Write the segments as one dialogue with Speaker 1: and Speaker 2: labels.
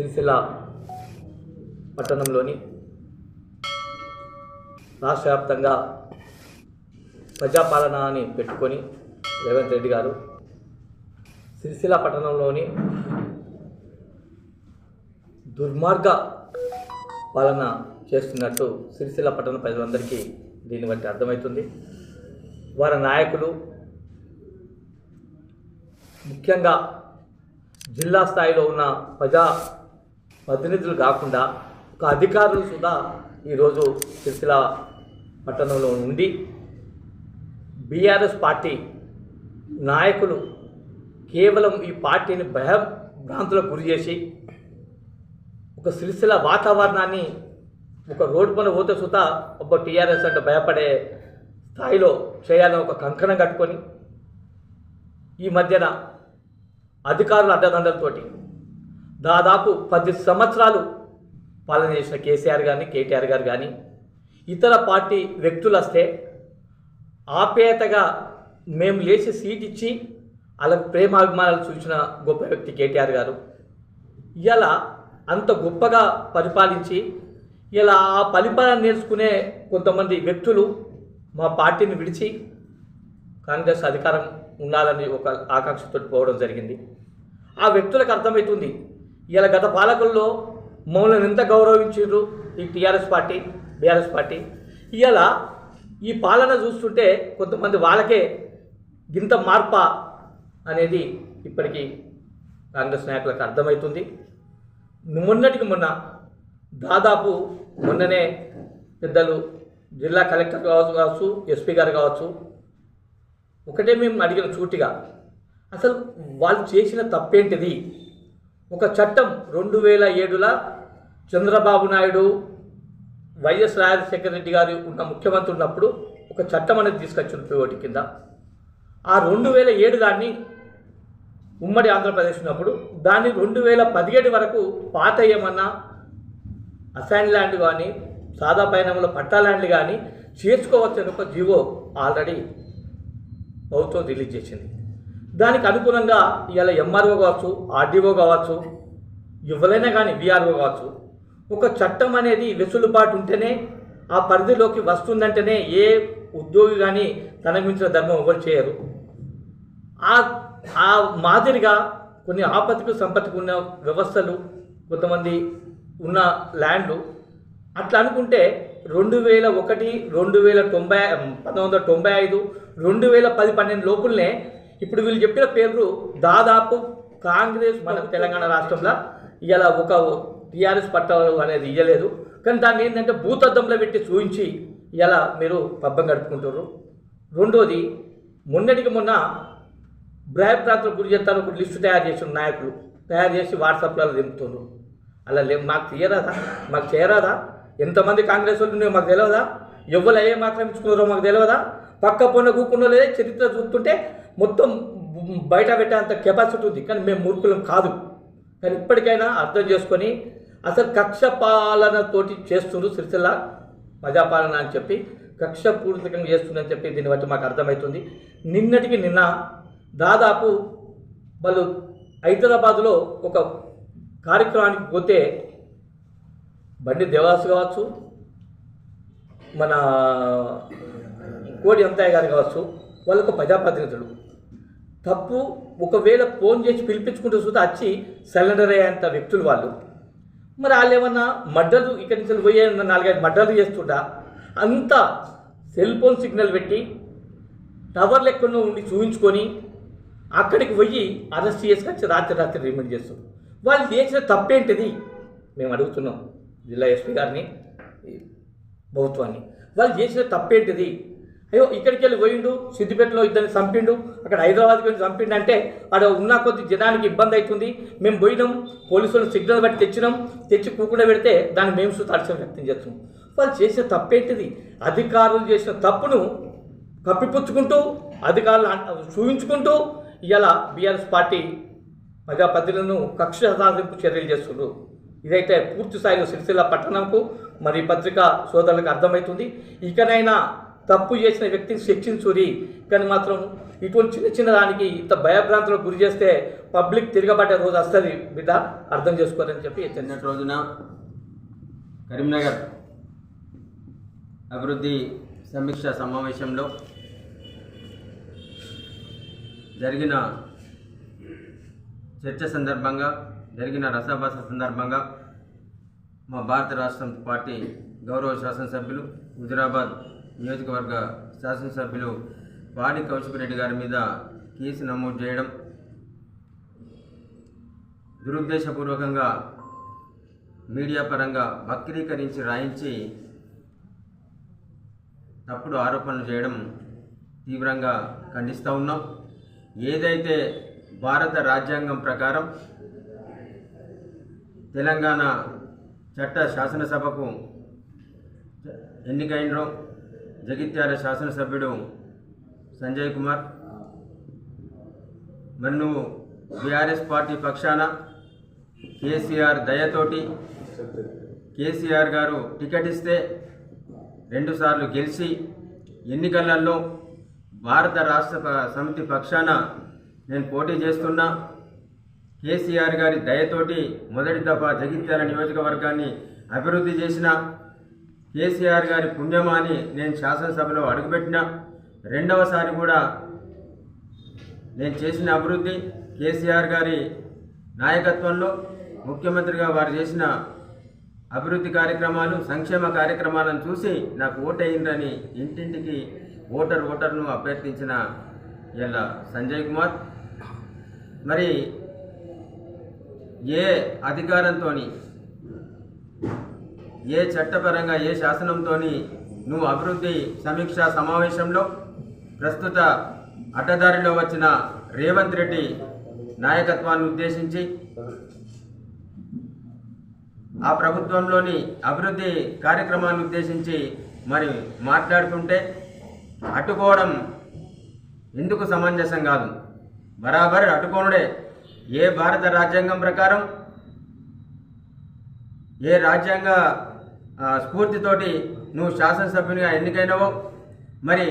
Speaker 1: సిరిసిల్ల పట్టణంలోని రాష్ట్ర వ్యాప్తంగా ప్రజాపాలన అని పెట్టుకొని రేవంత్ రెడ్డి గారు సిరిసిల్ల పట్టణంలోని దుర్మార్గ పాలన చేస్తున్నట్టు సిరిసిల్ల పట్టణ ప్రజలందరికీ దీన్ని బట్టి అర్థమవుతుంది. వారి నాయకులు ముఖ్యంగా జిల్లా స్థాయిలో ఉన్న ప్రజా ప్రతినిధులు కాకుండా ఒక అధికారులు సుధా ఈరోజు సిరిసిల పట్టణంలో ఉండి బీఆర్ఎస్ పార్టీ నాయకులు కేవలం ఈ పార్టీని భయభ్రాంతులకు గురి చేసి ఒక సిరిసిల వాతావరణాన్ని ఒక రోడ్డు పైన పోతే సుత ఒక టీఆర్ఎస్ అంటే భయపడే స్థాయిలో చేయాలని ఒక కంకణం కట్టుకొని ఈ మధ్యన అధికారుల అడ్డదండలతోటి దాదాపు పది సంవత్సరాలు పాలన చేసిన కేసీఆర్ కానీ కేటీఆర్ గారు కానీ ఇతర పార్టీ వ్యక్తులు వస్తే ఆప్యాయతగా మేము లేచి సీట్ ఇచ్చి అలా ప్రేమాభిమానాలు చూసిన గొప్ప వ్యక్తి కేటీఆర్ గారు. ఇలా అంత గొప్పగా పరిపాలించి ఇలా ఆ పరిపాలన నేర్చుకునే కొంతమంది వ్యక్తులు మా పార్టీని విడిచి కాంగ్రెస్ అధికారం ఉండాలని ఒక ఆకాంక్షతో పోవడం జరిగింది. ఆ వ్యక్తులకు అర్థమవుతుంది ఇలా గత పాలకుల్లో మమ్మల్ని ఎంత గౌరవించారు ఈ టీఆర్ఎస్ పార్టీ బీఆర్ఎస్ పార్టీ? ఇలా ఈ పాలన చూస్తుంటే కొంతమంది వాళ్ళకే గింత మార్ప అనేది ఇప్పటికీ కాంగ్రెస్ నాయకులకు అర్థమవుతుంది. మొన్నటికి మొన్న దాదాపు మొన్ననే పెద్దలు జిల్లా కలెక్టర్ కావచ్చు కావచ్చు ఎస్పీ గారు కావచ్చు ఒకటే మేము అడిగిన చూటిగా అసలు వాళ్ళు చేసిన తప్పేంటిది? ఒక చట్టం రెండు వేల ఏడులో చంద్రబాబు నాయుడు వైఎస్ రాజశేఖర రెడ్డి గారు ఉన్న ముఖ్యమంత్రి ఉన్నప్పుడు ఒక చట్టం అనేది తీసుకొచ్చిన పిఓటి కింద. ఆ రెండు వేల ఏడు దాన్ని ఉమ్మడి ఆంధ్రప్రదేశ్ ఉన్నప్పుడు దాన్ని రెండు వేల పదిహేడు వరకు పాత ఏమన్నా అసైన్ ల్యాండ్ కానీ సాదా పయనంలో పట్టా ల్యాండ్ కానీ చేర్చుకోవచ్చని ఒక జీవో ఆల్రెడీ ప్రభుత్వం రిలీజ్ చేసింది. దానికి అనుగుణంగా ఇవాళ ఎంఆర్ఓ కావచ్చు ఆర్డీఓ కావచ్చు ఎవరైనా కానీ విఆర్ఓ కావచ్చు ఒక చట్టం అనేది వెసులుబాటు ఉంటేనే ఆ పరిధిలోకి వస్తుందంటేనే ఏ ఉద్యోగి కానీ తనకు మించిన ధర్మం ఎవరు చేయరు. ఆ ఆ మాదిరిగా కొన్ని ఆపత్తికి సంపత్తికి ఉన్న వ్యవస్థలు కొంతమంది ఉన్న ల్యాండ్లు అట్లా అనుకుంటే రెండు వేల ఒకటి రెండు వేల తొంభై పంతొమ్మిది వందల తొంభై ఐదు రెండు వేల పది పన్నెండు లోపులనే ఇప్పుడు వీళ్ళు చెప్పిన పేర్లు దాదాపు కాంగ్రెస్ మన తెలంగాణ రాష్ట్రంలో ఇలా ఒక టీఆర్ఎస్ పట్టాలు అనేది ఇవ్వలేదు కానీ దాన్ని ఏంటంటే భూతద్దంలో పెట్టి చూపించి ఇలా మీరు పబ్బం గడుపుకుంటారు రెండోది మొన్నటికి మొన్న భయప్రాంతాలకు గురి చేస్తాను ఒక లిస్టు తయారు చేసిన నాయకులు తయారు చేసి వాట్సాప్లలో దింపుతున్నారు అలా లే మాకు తీయరాదా? మాకు చేయరాదా? ఎంతమంది కాంగ్రెస్ వాళ్ళు ఉన్నాయో మాకు తెలియదా ఎవరు ఏ మాత్రం ఇచ్చుకున్నారో మాకు తెలియదా పక్క పొన్న కూకున్నో లేదే చరిత్ర చూస్తుంటే మొత్తం బయట పెట్టేంత కెపాసిటీ ఉంది. కానీ మేము మూర్ఖులం కాదు. కానీ ఇప్పటికైనా అర్థం చేసుకొని అసలు కక్ష పాలనతోటి చేస్తున్నారు సిరిసిల్ల ప్రజాపాలన అని చెప్పి కక్ష చేస్తుందని చెప్పి దీన్ని బట్టి మాకు అర్థమవుతుంది. నిన్నటికి నిన్న దాదాపు వాళ్ళు హైదరాబాద్లో ఒక కార్యక్రమానికి పోతే బండి దేవాసు కావచ్చు మన కోడి అంతయ్య గారు కావచ్చు వాళ్ళకు ప్రజాప్రతినిధులు. తప్పు ఒకవేళ ఫోన్ చేసి పిలిపించుకుంటూ చూస్తే వచ్చి సరెండర్ అయ్యేంత వ్యక్తులు వాళ్ళు. మరి వాళ్ళు ఏమన్నా మడ్డలు ఇక్కడి నుంచి పోయే నాలుగైదు మడ్డలు చేస్తుంటా? అంత సెల్ ఫోన్ సిగ్నల్ పెట్టి టవర్ లెక్కన ఉండి చూపించుకొని అక్కడికి పోయి అరెస్ట్ చేసుకొచ్చి రాత్రి రాత్రి రిమైండ్ చేస్తారు వాళ్ళు చేసిన తప్పేంటిది? మేము అడుగుతున్నాం. జిల్లా ఎస్పీ గారిని ప్రభుత్వాన్ని. వాళ్ళు చేసిన తప్పేంటిది? అయ్యో ఇక్కడికి వెళ్ళి పోయిండు సిద్దిపేటలో ఇద్దరిని చంపిండు అక్కడ హైదరాబాద్కి వెళ్ళి చంపిండు అంటే అక్కడ ఉన్న కొద్ది జనానికి ఇబ్బంది అవుతుంది. మేము పోయినాం పోలీసులు సిగ్నల్ బట్టి తెచ్చినాం తెచ్చి కూకుండా పెడితే దాన్ని మేము సుత వ్యక్తం చేస్తున్నాం. వాళ్ళు చేసిన తప్పేంటిది? అధికారులు చేసిన తప్పును కప్పిపుచ్చుకుంటూ అధికారులు చూపించుకుంటూ ఇలా బీఆర్ఎస్ పార్టీ ప్రజాప్రతినిధులను కక్ష సాధింపు చర్యలు చేస్తున్నారు ఇదైతే పూర్తి స్థాయిలో సిరిసిల్ల పట్టణంకు మరి పత్రికా సోదరులకు అర్థమవుతుంది. ఇకనైనా తప్పు చేసిన వ్యక్తిని శిక్షించురి. కానీ మాత్రం ఇటువంటి చిన్న చిన్న దానికి ఇంత భయభ్రాంతులకు గురి చేస్తే పబ్లిక్ తిరగబట్టే రోజు వస్తుంది. బిడ్డ అర్థం చేసుకోరని చెప్పి హెచ్చరించారు
Speaker 2: నిన్నటి రోజున కరీంనగర్ అభివృద్ధి సమీక్ష సమావేశంలో జరిగిన చర్చ సందర్భంగా జరిగిన రసాభాస సందర్భంగా మా భారత రాష్ట్రం పార్టీ గౌరవ శాసనసభ్యులు హుజురాబాద్ నియోజకవర్గ శాసనసభ్యులు పాడి కౌశిక్ రెడ్డి గారి మీద కేసు నమోదు చేయడం దురుద్దేశపూర్వకంగా మీడియా పరంగా వక్రీకరించి రాయించి తప్పుడు ఆరోపణలు చేయడం తీవ్రంగా ఖండిస్తూ ఉన్నాం. ఏదైతే భారత రాజ్యాంగం ప్రకారం తెలంగాణ చట్ట శాసనసభకు ఎన్నికైనరో జగిత్యాల శాసనసభ్యుడు సంజయ్ కుమార్. మరి నువ్వు బీఆర్ఎస్ పార్టీ పక్షాన కేసీఆర్ దయతోటి కేసీఆర్ గారు టికెట్ ఇస్తే రెండుసార్లు గెలిచి ఎన్నికలలో భారత రాష్ట్ర సమితి పక్షాన నేను పోటీ చేస్తున్నా. కేసీఆర్ గారి దయతోటి మొదటి దఫా జగిత్యాల నియోజకవర్గాన్ని అభివృద్ధి చేసిన కేసీఆర్ గారి పుణ్యమా అని నేను శాసనసభలో అడుగుపెట్టిన రెండవసారి కూడా నేను చేసిన అభివృద్ధి కేసీఆర్ గారి నాయకత్వంలో ముఖ్యమంత్రిగా వారు చేసిన అభివృద్ధి కార్యక్రమాలు సంక్షేమ కార్యక్రమాలను చూసి నాకు ఓటయిందని ఇంటింటికి ఓటర్ ఓటర్ను అభ్యర్థించిన ఇలా సంజయ్ కుమార్. మరి ఏ అధికారంతో ఏ చట్టపరంగా ఏ శాసనంతో నువ్వు అభివృద్ధి సమీక్షా సమావేశంలో ప్రస్తుత అడ్డదారిలో వచ్చిన రేవంత్ రెడ్డి నాయకత్వాన్ని ఉద్దేశించి ఆ ప్రభుత్వంలోని అభివృద్ధి కార్యక్రమాన్ని ఉద్దేశించి మరి మాట్లాడుతుంటే అడ్డుకోవడం ఎందుకు సమంజసం కాదు? బరాబర్ అడ్డుకోనుడే. ఏ భారత రాజ్యాంగం ప్రకారం ఏ రాజ్యాంగ స్ఫూర్తితోటి నువ్వు శాసనసభ్యునిగా ఎన్నికైనవో మరి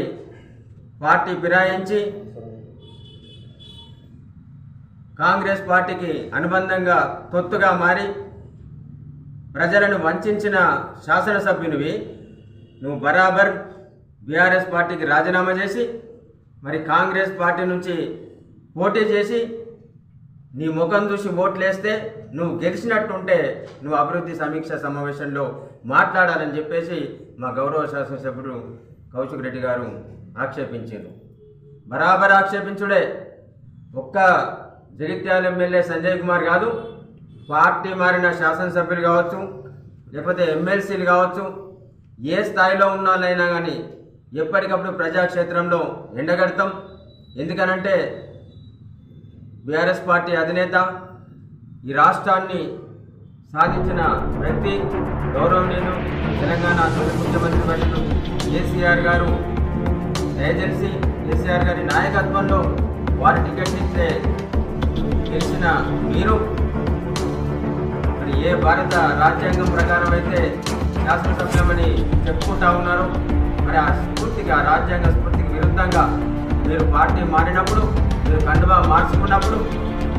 Speaker 2: పార్టీ ఫిరాయించి కాంగ్రెస్ పార్టీకి అనుబంధంగా తొత్తుగా మారి ప్రజలను వంచిన శాసనసభ్యునివి నువ్వు బరాబర్ బీఆర్ఎస్ పార్టీకి రాజీనామా చేసి మరి కాంగ్రెస్ పార్టీ నుంచి పోటీ చేసి నీ ముఖం చూసి ఓట్లేస్తే నువ్వు గెలిచినట్టుంటే నువ్వు అభివృద్ధి సమీక్ష సమావేశంలో మాట్లాడాలని చెప్పేసి మా గౌరవ శాసనసభ్యుడు కౌశిక్ రెడ్డి గారు ఆక్షేపించారు. బరాబర్ ఆక్షేపించుడే. ఒక్క జగిత్యాల ఎమ్మెల్యే సంజయ్ కుమార్ కాదు పార్టీ మారిన శాసనసభ్యులు కావచ్చు లేకపోతే ఎమ్మెల్సీలు కావచ్చు ఏ స్థాయిలో ఉన్న వాళ్ళైనా కానీ ఎప్పటికప్పుడు ప్రజాక్షేత్రంలో ఎండగడతాం. ఎందుకనంటే బీఆర్ఎస్ పార్టీ అధినేత ఈ రాష్ట్రాన్ని సాధించిన వ్యక్తి గౌరవనీయులు తెలంగాణ తొలి ముఖ్యమంత్రి వర్యులు కేసీఆర్ గారు. దయచేసి కేసీఆర్ గారి నాయకత్వంలో వారి టికెట్ ఇస్తే గెలిచిన మీరు. మరి ఏ భారత రాజ్యాంగం ప్రకారం అయితే శాసనసభ్యులమని చెప్పుకుంటా ఉన్నారు? మరి ఆ స్ఫూర్తికి ఆ రాజ్యాంగ స్ఫూర్తికి విరుద్ధంగా మీరు పార్టీ మారినప్పుడు మీరు కండువా మార్చుకున్నప్పుడు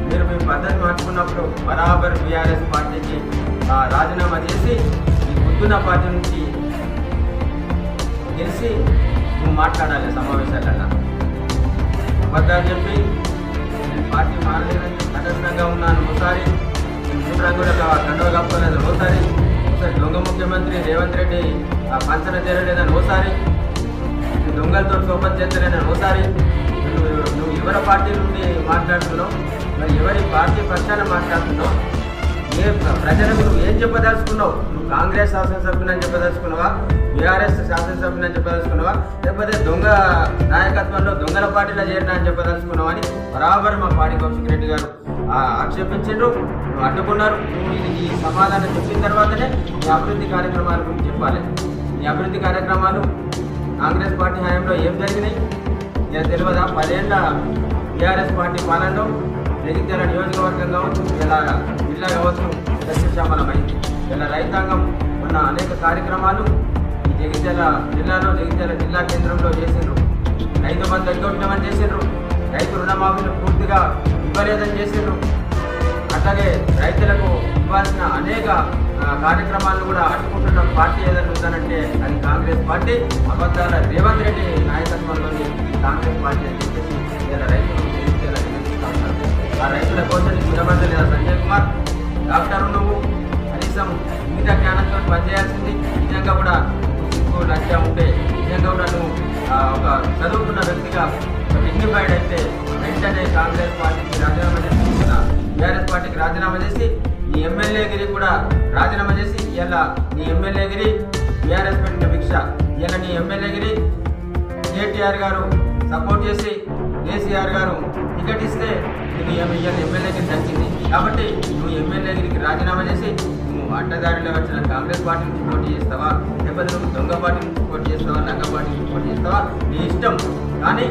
Speaker 2: మీరు మీ పద్ధతి మార్చుకున్నప్పుడు బరాబర్ బీఆర్ఎస్ పార్టీకి ఆ, రాజీనామా చేసి ఈ పొద్దున్న పార్టీ నుంచి గెలిచి నువ్వు మాట్లాడాలి సమావేశాలన్నా. అబద్ధాలు చెప్పి నేను పార్టీ మారలేదని తటస్థంగా ఉన్నాను. ఒకసారి మూడు రంగుల కండువ కప్పుకోలేదు ఓసారి ఒకసారి దొంగ ముఖ్యమంత్రి రేవంత్ రెడ్డి ఆ పంచన చేరలేదని ఓసారి దొంగలతో సోపం చేస్తలేదని ఓసారి నువ్వు ఎవరి పార్టీ నుండి మాట్లాడుతున్నావు? మరి ఎవరి పార్టీ పక్షాన మాట్లాడుతున్నావు? ఏ ప్రజలకు నువ్వు ఏం చెప్పదలుచుకున్నావు? నువ్వు కాంగ్రెస్ శాసనసభ్యుని చెప్పదలుచుకున్నావా? బీఆర్ఎస్ శాసనసభ్యుని చెప్పదలుచుకున్నావా? లేకపోతే దొంగ నాయకత్వంలో దొంగల పార్టీలో చేరిన అని చెప్పదలుచుకున్నావు అని బరాబర్ మా పాడి కౌశిక్ రెడ్డి గారు ఆక్షేపించారు ఆక్షేపించిండ్రు. నువ్వు అడ్డుకున్నారు. నువ్వు ఈ సమాధానం చెప్పిన తర్వాతనే ఈ అభివృద్ధి కార్యక్రమాల గురించి చెప్పాలి. ఈ అభివృద్ధి కార్యక్రమాలు కాంగ్రెస్ పార్టీ హయాంలో ఏం జరిగినాయి? నేను తెలియదా? పదేళ్ళ టీఆర్ఎస్ పార్టీ పాలనలో జగిత్యాల నియోజకవర్గం కావచ్చు ఇలా జిల్లా కావచ్చు సస్యశ్యామలమైంది ఇలా రైతాంగం ఉన్న అనేక కార్యక్రమాలు ఈ జగిత్యాల జిల్లాలో జగిత్యాల జిల్లా కేంద్రంలో చేసిండ్రు. రైతు బంధు ఎగ్గొట్టమని చేసిండ్రు. రైతు రుణమాఫీలు పూర్తిగా ఇవ్వలేదని చేసిండ్రు. అట్లాగే రైతులకు ఇవ్వాల్సిన అనేక కార్యక్రమాలను కూడా అడ్డుకుంటున్న పార్టీ ఏదైనా ఉందనంటే అది కాంగ్రెస్ పార్టీ అబద్ధాల రేవంత్ రెడ్డి నాయకత్వంలోని కాంగ్రెస్ పార్టీ అని చెప్పేసి ఇలా రైతులు ఆ రైతుల కోసం నీకు నిలబడలేదా సంజయ్ కుమార్ డాక్టర్ నువ్వు కనీసం మిగతా జ్ఞానంతో పనిచేయాల్సింది నిజంగా కూడా సిగ్గు లక్ష్య ఉంటే నిజంగా కూడా నువ్వు ఒక చదువుకున్న వ్యక్తిగా డిగ్నిఫైడ్ అయితే వెంటనే కాంగ్రెస్ పార్టీకి రాజీనామా టీఆర్ఎస్ పార్టీకి రాజీనామా చేసి నీ ఎమ్మెల్యేగిరి కూడా రాజీనామా చేసి ఇలా నీ ఎమ్మెల్యేగిరి టీఆర్ఎస్ పెట్టిన భిక్ష ఇలా నీ ఎమ్మెల్యేగిరి కేటీఆర్ గారు సపోర్ట్ చేసి కేసీఆర్ గారు టికెట్ ఇస్తే నీకు ఇవాళ ఎమ్మెల్యేకి దక్కింది. కాబట్టి నువ్వు ఎమ్మెల్యేగిరికి రాజీనామా చేసి నువ్వు అడ్డదారిలో వచ్చిన కాంగ్రెస్ పార్టీ నుంచి పోటీ చేస్తావా? లేకపోతే నువ్వు దొంగ పార్టీ నుంచి పోటీ చేస్తావా? నగ పార్టీ నుంచి పోటీ చేస్తావా? నీ ఇష్టం. కానీ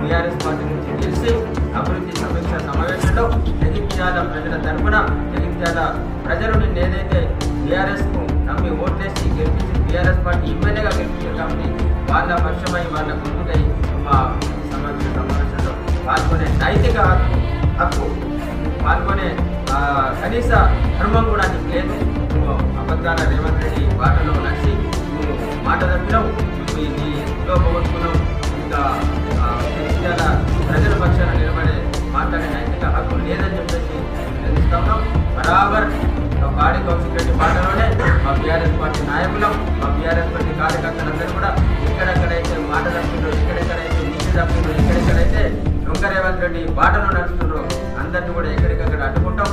Speaker 2: టీఆర్ఎస్ పార్టీ నుంచి గెలిచి అభివృద్ధి సమీక్ష సమావేశంలో జగిత్యాల ప్రజల తరఫున జగిత్యాల ప్రజలు నిన్న ఏదైతే టీఆర్ఎస్కు నమ్మి ఓట్లేసి గెలిపించి టీఆర్ఎస్ పార్టీ ఎమ్మెల్యేగా గెలిపించారు కాబట్టి వాళ్ళ పక్షమై వాళ్ళ గుర్తుకై మా సమీక్ష సమావేశంలో పాల్గొనే నైతిక హక్కు హక్కు పాల్గొనే కనీస ధర్మం కూడా నీకు లేదు. నువ్వు అబద్ధాల రేవంత్ రెడ్డి బాటలో నడిచి నువ్వు మాట తప్పినావు. నువ్వు నీ ఇంట్లో పోగొట్టుకున్నావు ఇంకా ఆ, ప్రజల పక్షాన నిలబడే మాట్లాడే నైతిక హక్కు లేదని చెప్పేసి నిలదీస్తా ఉన్నాం బరాబర్ మా పాడి కౌశిక్ రెడ్డి మాటలోనే మా బీఆర్ఎస్ పార్టీ నాయకులం మా బీఆర్ఎస్ పార్టీ కార్యకర్తలందరూ కూడా ఎక్కడెక్కడైతే మాట తప్పిండ్రో ఎక్కడెక్కడైతే నీతి తప్పిండ్రో ఎక్కడెక్కడైతే దొంగ రేవంత్ రెడ్డి బాటలో నడుస్తుండ్రో అందరినీ కూడా ఎక్కడికక్కడ అడ్డుకుంటాం.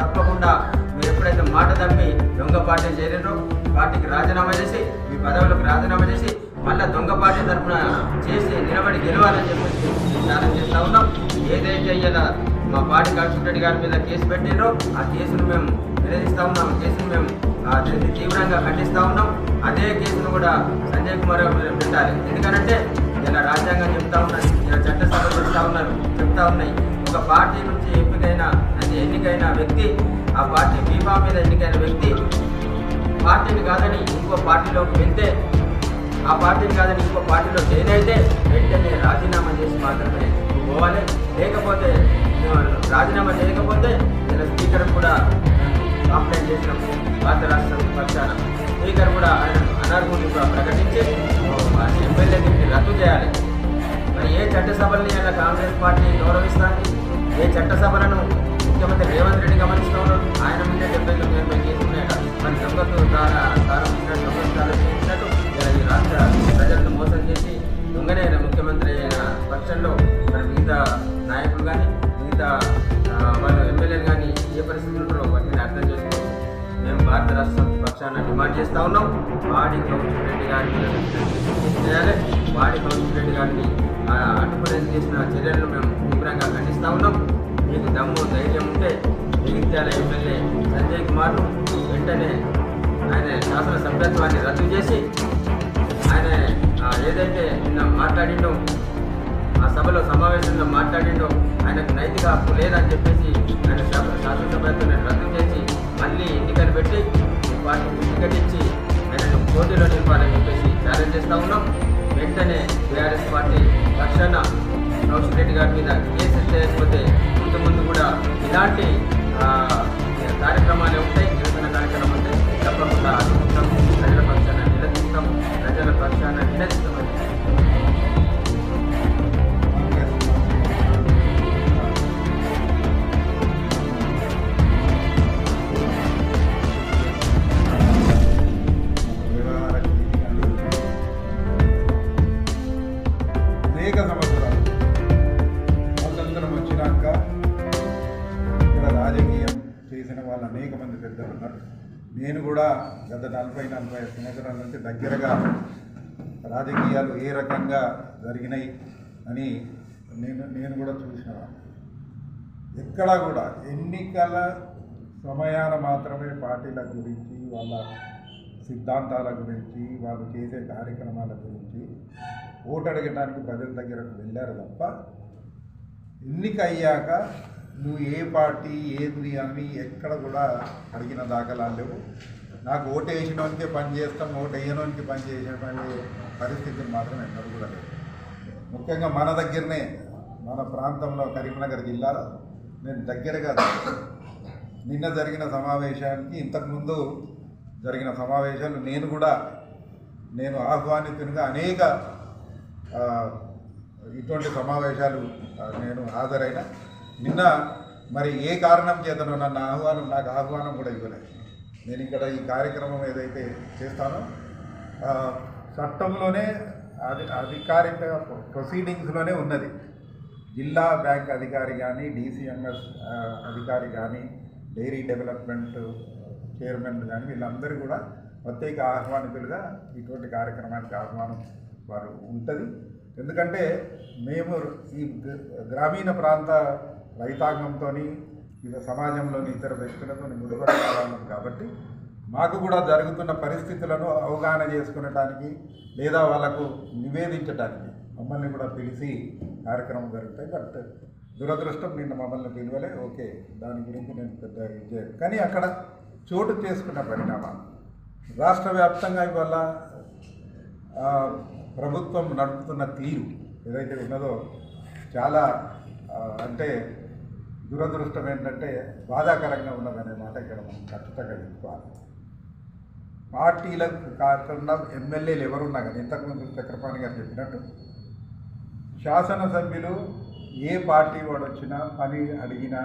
Speaker 2: తప్పకుండా మీరు ఎప్పుడైతే మాట తప్పి దొంగ పార్టీ చేరినో పార్టీకి రాజీనామా చేసి మీ పదవులకు రాజీనామా చేసి మళ్ళీ దొంగ పార్టీ తరఫున చేసి నిలబడి గెలవాలని చెప్పేసి ధ్యానం చేస్తా ఉన్నాం. ఏదైతే ఇలా మా పార్టీ కౌశిక్ రెడ్డి గారి మీద కేసు పెట్టినో ఆ కేసును మేము నిలదీస్తా ఉన్నాం. కేసును మేము ఆ, దీన్ని తీవ్రంగా ఖండిస్తా ఉన్నాం. అదే కేసును కూడా సంజయ్ కుమార్ గారు పెట్టాలి. ఎందుకంటే ఇలా రాజ్యాంగం చెప్తా ఉన్నాయి ఇలా చట్టసభ చెప్తా ఉన్నారు చెప్తా ఉన్నాయి. ఒక పార్టీ నుంచి ఎంపికైన అంటే ఎన్నికైన వ్యక్తి ఆ పార్టీ బీమా మీద ఎన్నికైన వ్యక్తి పార్టీని కాదని ఇంకో పార్టీలోకి వెళ్తే ఆ పార్టీని కాదని ఇంకో పార్టీలో జాయిన్ అయితే వెంటనే రాజీనామా చేసి మాత్రమే పోవాలి. లేకపోతే రాజీనామా చేయకపోతే నేను స్పీకర్ కూడా కంప్లైంట్ చేసినప్పుడు భారత రాష్ట్రం పక్షాన స్పీకర్ కూడా ఆయన అనర్హుడిగా ప్రకటించి ఎమ్మెల్యేని రద్దు చేయాలి. మరి ఏ చట్టసభల్ని అలా కాంగ్రెస్ పార్టీ గౌరవిస్తాను ఏ చట్టసభలను ముఖ్యమంత్రి రేవంత్ రెడ్డి గమనిస్తూ ఆయన ముందే డెబ్బై తొమ్మిది ఎనభై కేసులు మరి దొంగతో దారా దారం ఇచ్చినట్టు రాష్ట్ర ప్రజలను మోసం చేసి దొంగనే ముఖ్యమంత్రి అయిన పక్షంలో మరి మిగతా నాయకులు కానీ మిగతా వాళ్ళు ఎమ్మెల్యేలు కానీ ఏ పరిస్థితుల్లో వాటిని అర్థం చేసుకోవచ్చు మేము భారత రాష్ట్ర పక్షాన డిమాండ్ చేస్తా ఉన్నాం. వాడి కౌశిక్ రెడ్డి గారిని చేయాలి. వాడి కౌశిక్ రెడ్డి గారిని ఆ, చేసిన చర్యలను మేము తీవ్రంగా ఖండిస్తూ ఉన్నాం. మీకు దమ్ము ధైర్యం ఉంటే జగిత్యాల ఎమ్మెల్యే సంజయ్ కుమార్ను వెంటనే ఆయన శాసన సభ్యత్వాన్ని రద్దు చేసి ఏదైతే నిన్న మాట్లాడిండో ఆ సభలో సమావేశంలో మాట్లాడిండో ఆయనకు నైతిక హక్కు లేదని చెప్పేసి ఆయన శాసనసభ్యత్వాన్ని రద్దు చేసి మళ్ళీ ఎన్నికలు పెట్టి వాటిని పార్టీకి టికెట్ ఇచ్చి ఆయనను పోటీలో నింపాలని చెప్పేసి ఛాలెంజ్ చేస్తూ ఉన్నాం. వెంటనే టీఆర్ఎస్ పార్టీ రక్షణ రోషన్ రెడ్డి గారి మీద కేసు చేయకపోతే ముందు ముందు కూడా ఇలాంటి కార్యక్రమాలే ఉంటాయి నిరసన కార్యక్రమాలు ఉంటాయి. తప్పకుండా ప్రజల పక్షాన
Speaker 3: అనేక సంవత్సరాలు స్వాతంత్రం వచ్చినాక ఇక్కడ రాజకీయం చేసిన వాళ్ళు అనేక మంది పెద్దలు ఉన్నారు నేను కూడా గత నలభై నలభై సంవత్సరాల నుంచి దగ్గరగా రాజకీయాలు ఏ రకంగా జరిగినాయి అని నేను నేను కూడా చూసిన ఎక్కడా కూడా ఎన్నికల సమయాన మాత్రమే పార్టీల గురించి వాళ్ళ సిద్ధాంతాల గురించి వాళ్ళు చేసే కార్యక్రమాల గురించి ఓటు అడగడానికి ప్రజల దగ్గరకు వెళ్ళారు తప్ప ఎన్నిక అయ్యాక నువ్వు ఏ పార్టీ ఏంది అని ఎక్కడ కూడా అడిగిన దాఖలాలు లేవు. నాకు ఓటు వేసినోనికి పని చేస్తాం ఓటు వేయనోనికి పని చేసే పని పరిస్థితులు మాత్రం ఎన్నడూ కూడా ముఖ్యంగా మన దగ్గరనే మన ప్రాంతంలో కరీంనగర్ జిల్లాలో నేను దగ్గరగా నిన్న జరిగిన సమావేశానికి ఇంతకుముందు జరిగిన సమావేశాలు నేను కూడా నేను ఆహ్వానితునిగా అనేక ఇటువంటి సమావేశాలు నేను హాజరైన. నిన్న మరి ఏ కారణం చేతనో నన్ను ఆహ్వానం నాకు ఆహ్వానం కూడా ఇవ్వలేదు. నేను ఇక్కడ ఈ కార్యక్రమం ఏదైతే చేస్తానో చట్టంలోనే అది అధికారిక ప్రొసీడింగ్స్లోనే ఉన్నది. జిల్లా బ్యాంక్ అధికారి కానీ డీసీఎంఎస్ అధికారి కానీ డైరీ డెవలప్మెంట్ చైర్మన్ కానీ వీళ్ళందరూ కూడా ప్రత్యేక ఆహ్వానితులుగా ఇటువంటి కార్యక్రమానికి ఆహ్వానం వారు ఉంటుంది. ఎందుకంటే మేము ఈ గ్రామీణ ప్రాంత రైతాంగంతో ఇలా సమాజంలోని ఇతర వ్యక్తులతో ముడిపడి కాబట్టి మాకు కూడా జరుగుతున్న పరిస్థితులను అవగాహన చేసుకునటానికి లేదా వాళ్ళకు నివేదించడానికి మమ్మల్ని కూడా పిలిచి కార్యక్రమం జరుగుతాయి. బట్ దురదృష్టం నిన్న మమ్మల్ని పిలవలే ఓకే దాని గురించి నేను పెద్ద ఇది చేయను. కానీ అక్కడ చోటు చేసుకున్న పరిణామాలు రాష్ట్ర వ్యాప్తంగా ఇవాళ ప్రభుత్వం నడుపుతున్న తీరు ఏదైతే ఉన్నదో చాలా అంటే దురదృష్టం ఏంటంటే బాధాకరంగా ఉన్నదనే మాట ఇక్కడ మనం ఖచ్చితంగా చెప్పుకోవాలి. పార్టీలకు కాకుండా ఎమ్మెల్యేలు ఎవరున్నా కానీ ఇంతకుముందు చక్రపాణి గారు చెప్పినట్టు శాసనసభ్యులు ఏ పార్టీ వాడు వచ్చినా పని అడిగినా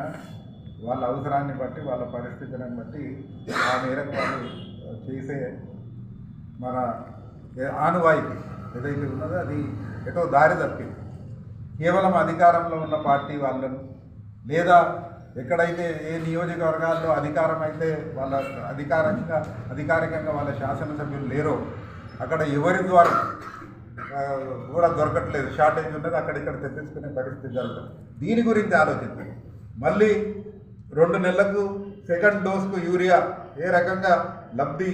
Speaker 3: వాళ్ళ అవసరాన్ని బట్టి వాళ్ళ పరిస్థితులను బట్టి ఆ మేరకు వాళ్ళు చేసే మన ఆనువాయితీ ఏదైతే ఉన్నదో అది ఎటో దారి తప్పింది. కేవలం అధికారంలో ఉన్న పార్టీ వాళ్ళను లేదా ఎక్కడైతే ఏ నియోజకవర్గాల్లో అధికారం అయితే వాళ్ళ అధికారంగా అధికారికంగా వాళ్ళ శాసనసభ్యులు లేరో అక్కడ ఎవరి ద్వారా కూడా దొరకట్లేదు. షార్టేజ్ ఉన్నది అక్కడిక్కడ తెప్పించుకునే పరిస్థితి జరుగుతుంది. దీని గురించి ఆలోచించండి. మళ్ళీ రెండు నెలలకు సెకండ్ డోస్కు యూరియా ఏ రకంగా లబ్ధి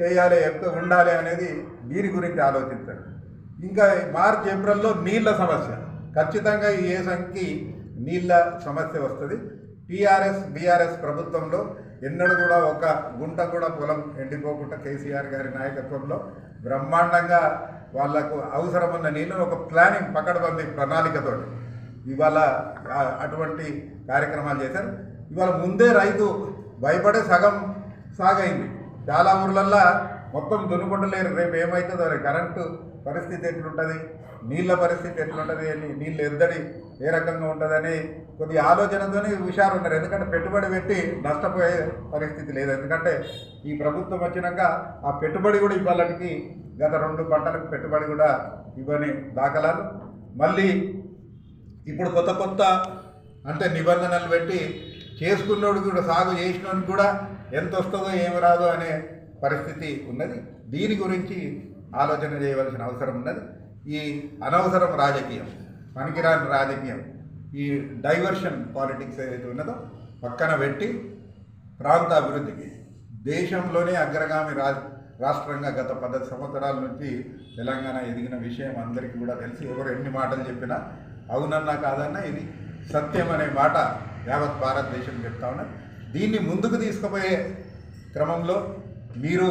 Speaker 3: చేయాలి ఎంత ఉండాలి అనేది దీని గురించి ఆలోచించండి. ఇంకా మార్చ్ ఏప్రిల్లో నీళ్ళ సమస్య. ఖచ్చితంగా ఈ ఏసంకి నీళ్ళ సమస్య వస్తుంది. టీఆర్ఎస్ బీఆర్ఎస్ ప్రభుత్వంలో ఎన్నడూ కూడా ఒక గుంట కూడా పొలం ఎండిపోకుండా కేసీఆర్ గారి నాయకత్వంలో బ్రహ్మాండంగా వాళ్ళకు అవసరమున్న నీళ్ళను ఒక ప్లానింగ్ పకడ్బందీ ప్రణాళికతో ఇవాళ అటువంటి కార్యక్రమాలు చేశారు. ఇవాళ ముందే రైతు భయపడే సగం సాగైంది. చాలా ఊర్లల్లో మొత్తం దున్నుకుంటలేరు రేపు ఏమవుతుందో కరెంటు పరిస్థితి ఎట్లుంటుంది? నీళ్ళ పరిస్థితి ఎట్లుంటుంది? అని నీళ్ళు ఎద్దడి ఏ రకంగా ఉంటుందని కొద్ది ఆలోచనతోనే హుషారు ఉన్నారు. ఎందుకంటే పెట్టుబడి పెట్టి నష్టపోయే పరిస్థితి లేదు. ఎందుకంటే ఈ ప్రభుత్వం వచ్చినాక ఆ పెట్టుబడి కూడా ఇవ్వాలనికి గత రెండు పంటలకు పెట్టుబడి కూడా ఇవ్వని దాఖలాలు. మళ్ళీ ఇప్పుడు కొత్త కొత్త అంటే నిబంధనలు పెట్టి చేసుకున్నోడు కూడా సాగు చేసినోడు కూడా ఎంత వస్తుందో ఏమి రాదో అనే పరిస్థితి ఉన్నది. దీని గురించి ఆలోచన చేయవలసిన అవసరం ఉన్నది. ఈ అనవసరం రాజకీయం పనికిరాని రాజకీయం ఈ డైవర్షన్ పాలిటిక్స్ ఏదైతే ఉన్నదో పక్కన పెట్టి ప్రాంత అభివృద్ధికి దేశంలోనే అగ్రగామి రా రాష్ట్రంగా గత పద్ధతి సంవత్సరాల నుంచి తెలంగాణ ఎదిగిన విషయం అందరికీ కూడా తెలిసి ఎవరు ఎన్ని మాటలు చెప్పినా అవునన్నా కాదన్నా ఇది సత్యం అనే మాట యావత్ భారతదేశం చెప్తా ఉన్నది. దీన్ని ముందుకు తీసుకుపోయే క్రమంలో మీరు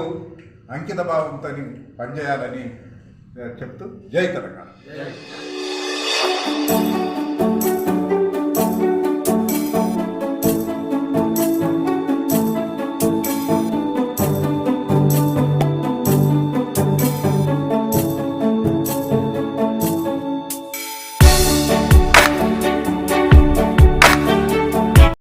Speaker 3: అంకిత భావంతో పనిచేయాలని చెప్తూ జై తెలంగాణ.
Speaker 2: జై